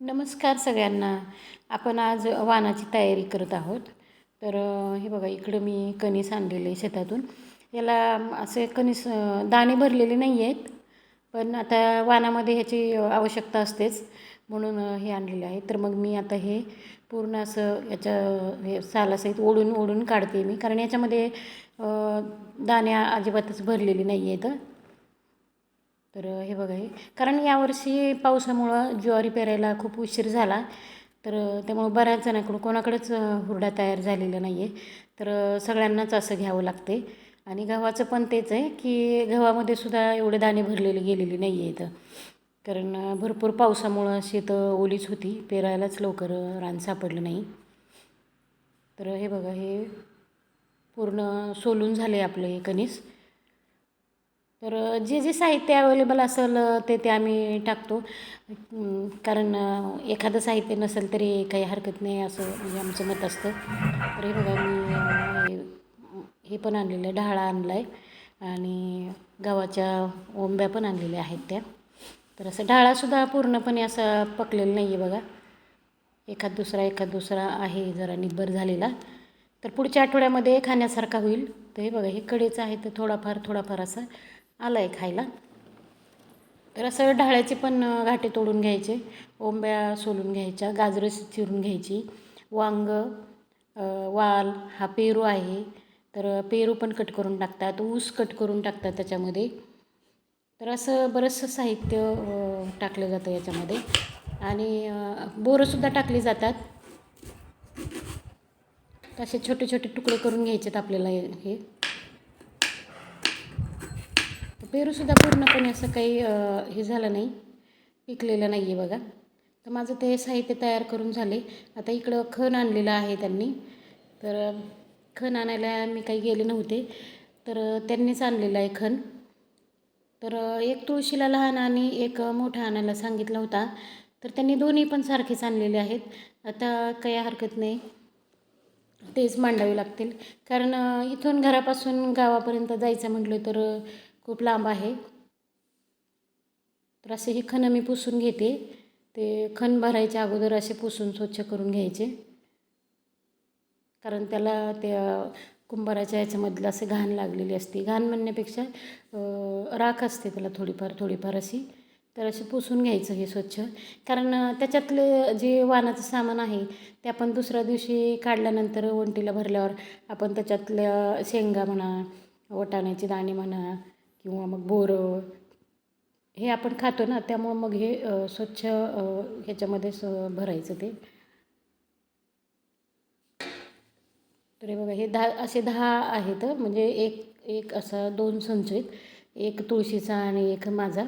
नमस्कार सगळ्यांना. आपण आज वाणाची तयारी करत आहोत. तर हे बघा इकडं मी कणीस आणलेले आहे शेतातून. याला असे कणीस दाणे भरलेले नाही आहेत पण आता वाणामध्ये ह्याची आवश्यकता असतेच म्हणून हे आणलेले आहे. तर मग मी आता हे पूर्ण असं याच्या हे सालासहित ओढून ओढून काढते मी. कारण याच्यामध्ये दाणे अजिबातच भरलेले नाही आहेत. तर हे बघा हे. कारण यावर्षी पावसामुळं ज्वारी पेरायला खूप उशीर झाला. तर त्यामुळं बऱ्याच जणांकडून कोणाकडेच हुरडा तयार झालेला नाही आहे तर सगळ्यांनाच असं घ्यावं लागते आणि गव्हाचं पण तेच आहे की गव्हामध्ये सुद्धा एवढे दाणे भरलेले गेलेले नाही आहेत कारण भरपूर पावसामुळं शेत ओलीच होती. पेरायलाच लवकर रान सापडलं नाही. तर हे बघा हे पूर्ण सोलून झाले आपले हे कणीस. तर जे जे साहित्य अवेलेबल असेल ते ते आम्ही टाकतो. कारण एखादं साहित्य नसेल तरी काही हरकत नाही असं म्हणजे आमचं मत असतं. तर हे बघा मी हे- पण आणलेलं आहे ढाळा आणला आहे आणि गावाच्या ओंब्या पण आणलेल्या आहेत त्या. तर असं ढाळासुद्धा पूर्णपणे असा पकलेला नाही आहे बघा. एखाद दुसरा एखाद दुसरा आहे जरा निब्बर झालेला. तर पुढच्या आठवड्यामध्ये खाण्यासारखा होईल. तर हे बघा हे कडेचं आहे तर थोडाफार थोडाफार असं. आलं आहे खायला. तर असं ढाळ्याचे पण घाटे तोडून घ्यायचे. ओंब्या सोलून घ्यायच्या गाजरं चिरून घ्यायची. वांग वाल हा पेरू आहे. तर पेरू पण कट करून टाकतात ऊस कट करून टाकतात त्याच्यामध्ये. तर असं बरंचसं साहित्य टाकलं जातं याच्यामध्ये. आणि बोरंसुद्धा टाकली जातात. तर असे छोटे छोटे तुकडे करून घ्यायचेत आपल्याला हे हे. पेरूसुद्धा पूर्णपणे असं काही हे झालं नाही. पिकलेलं नाही आहे बघा. तर माझं ते साहित्य तयार करून झाले. आता इकडं खण आणलेलं आहे त्यांनी. तर खण आणायला मी काही गेले नव्हते. तर त्यांनीच आणलेलं आहे खण. तर एक तुळशीला लहान आणि एक मोठा आणायला सांगितला होता. तर त्यांनी दोन्ही पण सारखेच आणलेले आहेत. आता काही हरकत नाही. तेच मांडावे लागतील. कारण इथून घरापासून गावापर्यंत जायचं म्हटलं तर खूप लांब आहे. तर असे हे खणं मी पुसून घेते. ते खण भरायच्या अगोदर असे पुसून स्वच्छ करून घ्यायचे. कारण त्याला त्या कुंभाराच्या याच्यामधलं असे घाण लागलेली असते. घाण म्हणण्यापेक्षा राख असते त्याला थोडीफार थोडीफार अशी. तर असे पुसून घ्यायचं हे स्वच्छ. कारण त्याच्यातले जे वाणाचं सामान आहे ते आपण दुसऱ्या दिवशी काढल्यानंतर वंटीला भरल्यावर आपण त्याच्यातल्या शेंगा म्हणा वटाण्याचे दाणे म्हणा किंवा मग बोरं हे आपण खातो ना त्यामुळं मग हे स्वच्छ ह्याच्यामध्ये स भरायचं ते. तर हे बघा हे दहा असे दहा आहेत म्हणजे एक एक असा दोन संच आहेत. एक तुळशीचा आणि एक माझा.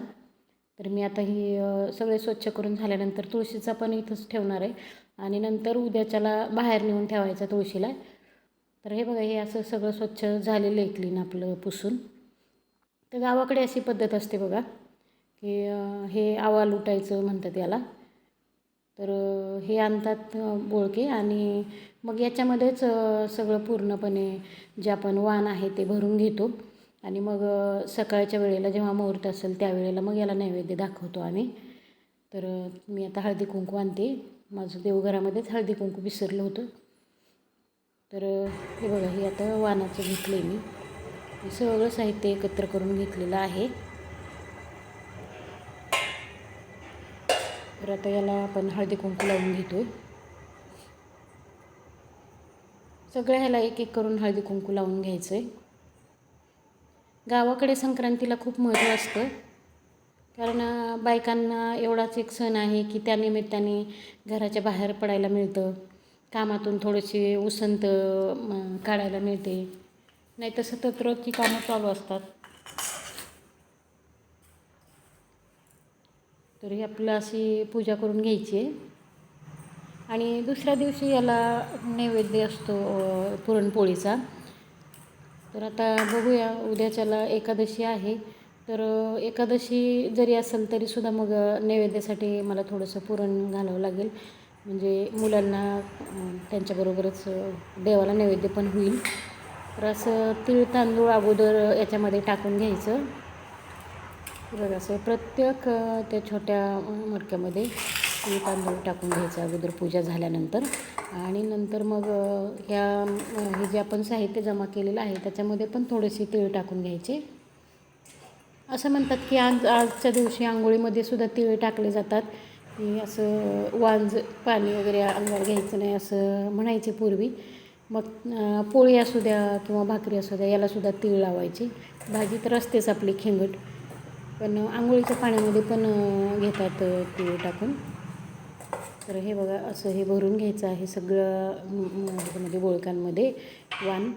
तर मी आता ही सगळे स्वच्छ करून झाल्यानंतर तुळशीचा पण इथंच ठेवणार आहे. आणि नंतर उद्याच्याला बाहेर नेऊन ठेवायचा तुळशीला. तर हे बघा हे असं सगळं स्वच्छ झालेलं आहे क्लीन आपलं पुसून. तर गावाकडे अशी पद्धत असते बघा की हे आवा लुटायचं म्हणतात याला. तर हे आणतात बोळके आणि मग याच्यामध्येच सगळं पूर्णपणे जे आपण वाण आहे ते भरून घेतो. आणि मग सकाळच्या वेळेला जेव्हा मुहूर्त असेल त्यावेळेला मग याला नैवेद्य दाखवतो आम्ही. तर मी आता हळदी कुंकू आणते. माझं देवघरामध्येच हळदी कुंकू विसरलं होतं. तर हे बघा हे आता वाणाचं घेतलं आहे मी. सगळं साहित्य एकत्र करून घेतलेलं आहे. तर आता याला आपण हळदी कुंकू लावून घेतो सगळ्या ह्याला एक एक करून हळदी कुंकू लावून घ्यायचं आहे गावाकडे संक्रांतीला खूप महत्त्व असतं. कारण बायकांना एवढाच एक सण आहे की त्या निमित्ताने घराच्या बाहेर पडायला मिळतं. कामातून थोडीशी उसंत काढायला मिळते. नाही तर सतत रोजची कामं चालू असतात. तर ही आपलं अशी पूजा करून घ्यायची. आहे आणि दुसऱ्या दिवशी याला नैवेद्य असतो पुरणपोळीचा. तर आता बघूया उद्याच्याला एकादशी आहे. तर एकादशी जरी असेल तरीसुद्धा मग नैवेद्यासाठी मला थोडंसं पुरण घालावं लागेल. म्हणजे मुलांना त्यांच्याबरोबरच देवाला नैवेद्य पण होईल. तर असं तीळ तांदूळ अगोदर याच्यामध्ये टाकून घ्यायचं. बघा असं प्रत्येक त्या छोट्या मडक्यामध्ये तीळ तांदूळ टाकून घ्यायचं अगोदर पूजा झाल्यानंतर. आणि नंतर मग ह्या हे जे आपण साहित्य जमा केलेलं आहे त्याच्यामध्ये पण थोडेसे तीळ टाकून घ्यायचे. असं म्हणतात की आज आजच्या दिवशी आंघोळीमध्ये सुद्धा तिळ टाकले जातात. की असं वांज पाणी वगैरे अंगावर घ्यायचं नाही असं म्हणायचे पूर्वी. मग पोळी असू द्या किंवा भाकरी असू द्या यालासुद्धा तीळ लावायची. भाजी तर असतेच आपली खेंगट पण आंघोळीच्या पाण्यामध्ये पण घेतात तीळ टाकून. तर हे बघा असं हे भरून घ्यायचं आहे सगळं म, ह्याच्यामध्ये बोळकांमध्ये. वाण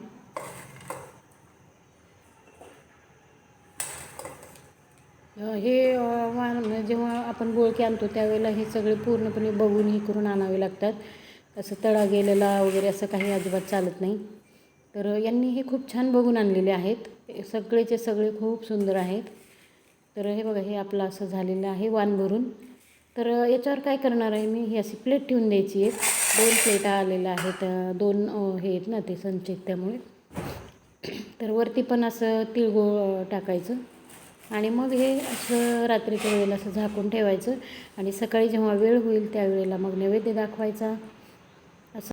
हे वाण म्हणजे जेव्हा आपण बोळके आणतो त्यावेळेला हे सगळे पूर्णपणे बघून हे करून आणावे लागतात. असं तळा गेलेला वगैरे असं काही अजिबात चालत नाही. तर यांनी हे खूप छान बघून आणलेले आहेत. सगळेचे सगळे खूप सुंदर आहेत. तर हे बघा हे आपलं असं झालेलं आहे वाण भरून. तर याच्यावर काय करणार आहे मी? ही अशी प्लेट ठेवून द्यायची आहे दोन प्लेटा आलेल्या आहेत. दोन हे आहेत ना ते संचित त्यामुळे. तर वरती पण असं तिळगुळ टाकायचं. आणि मग हे असं रात्रीच्या वेळेला असं झाकून ठेवायचं. आणि सकाळी जेव्हा वेळ होईल त्यावेळेला मग नैवेद्य दाखवायचा.